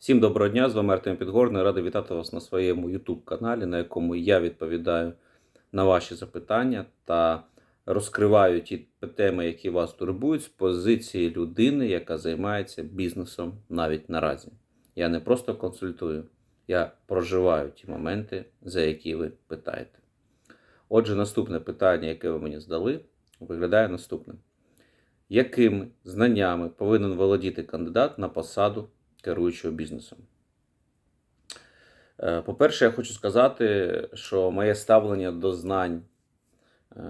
Всім доброго дня, з вами Артем Підгорний. Радий вітати вас на своєму YouTube каналі, на якому я відповідаю на ваші запитання та розкриваю ті теми, які вас турбують, з позиції людини, яка займається бізнесом навіть наразі. Я не просто консультую, я проживаю ті моменти, за які ви питаєте. Отже, наступне питання, яке ви мені здали, виглядає наступним. Якими знаннями повинен володіти кандидат на посаду керуючого бізнесом? Е, По-перше, я хочу сказати, що моє ставлення до знань е,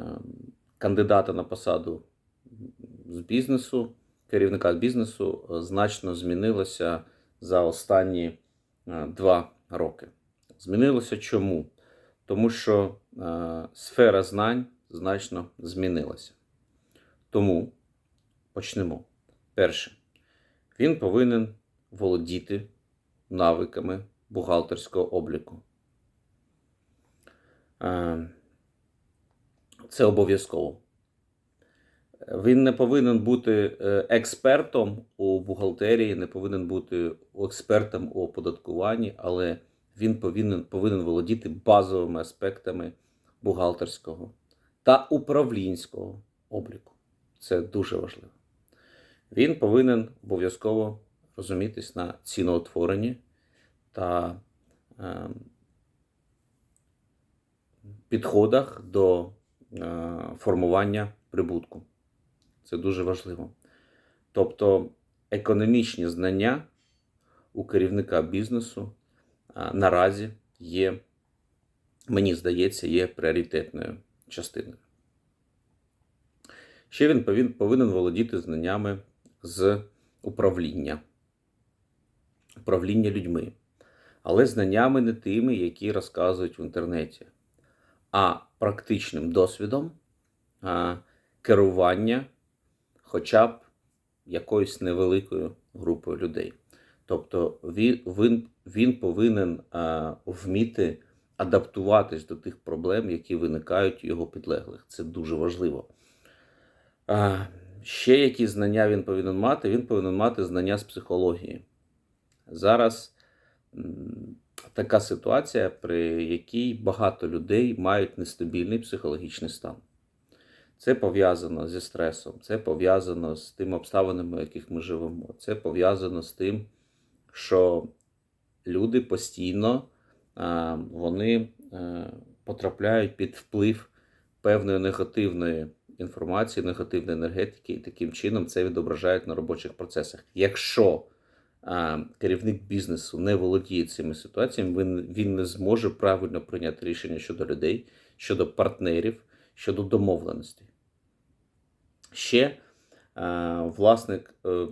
кандидата на посаду з бізнесу, керівника бізнесу, значно змінилося за останні е, два роки. Змінилося чому? Тому що сфера знань значно змінилася. Тому почнемо. Перше, він повинен володіти навиками бухгалтерського обліку. Е, Це обов'язково. Він не повинен бути е, експертом у бухгалтерії, не повинен бути експертом у оподаткуванні, але він повинен, повинен володіти базовими аспектами бухгалтерського та управлінського обліку. Це дуже важливо. Він повинен обов'язково розумітись на ціноутворенні та е, підходах до е, формування прибутку. Це дуже важливо. Тобто економічні знання у керівника бізнесу а, наразі є, мені здається, є пріоритетною частиною. Ще він повинен володіти знаннями з управління, управління людьми, але знаннями не тими, які розказують в інтернеті, а практичним досвідом а, керування хоча б якоюсь невеликою групою людей. Тобто він, він, він повинен а, вміти адаптуватись до тих проблем, які виникають у його підлеглих. Це дуже важливо. А, ще які знання він повинен мати? Він повинен мати знання з психології. Зараз така ситуація, при якій багато людей мають нестабільний психологічний стан. Це пов'язано зі стресом, це пов'язано з тими обставинами, в яких ми живемо. Це пов'язано з тим, що люди постійно вони е, потрапляють під вплив певної негативної інформації, негативної енергетики, і таким чином це відображають на робочих процесах. Якщо керівник бізнесу не володіє цими ситуаціями, він, він не зможе правильно прийняти рішення щодо людей, щодо партнерів, щодо домовленостей. Ще власник, е,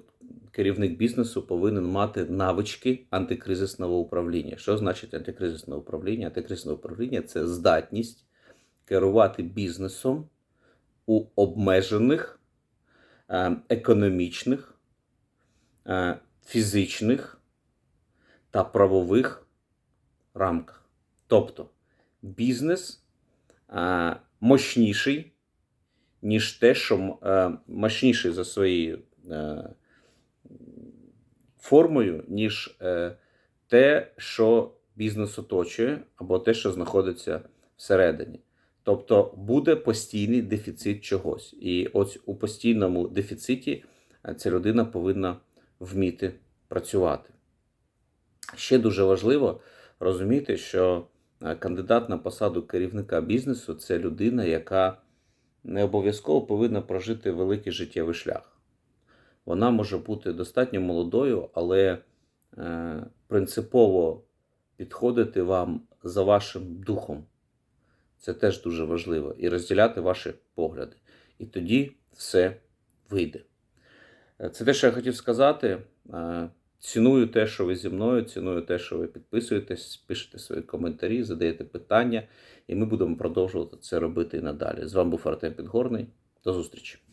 керівник бізнесу повинен мати навички антикризисного управління. Що значить антикризисне управління? Антикризисне управління це здатність керувати бізнесом у обмежених е, економічних, е, фізичних та правових рамках. Тобто бізнес е, мощніший, ніж те, що м- е, мощніший за своєю е, формою, ніж е, те, що бізнес оточує, або те, що знаходиться всередині. Тобто буде постійний дефіцит чогось. І ось у постійному дефіциті ця людина повинна вміти працювати. Ще дуже важливо розуміти, що е, кандидат на посаду керівника бізнесу це людина, яка не обов'язково повинна прожити великий життєвий шлях. Вона може бути достатньо молодою, але е, принципово підходити вам за вашим духом. Це теж дуже важливо. І розділяти ваші погляди. І тоді все вийде. Це те, що я хотів сказати. Е, Ціную те, що ви зі мною, ціную те, що ви підписуєтесь, пишете свої коментарі, задаєте питання, і ми будемо продовжувати це робити і надалі. З вами був Артем Підгорний. До зустрічі!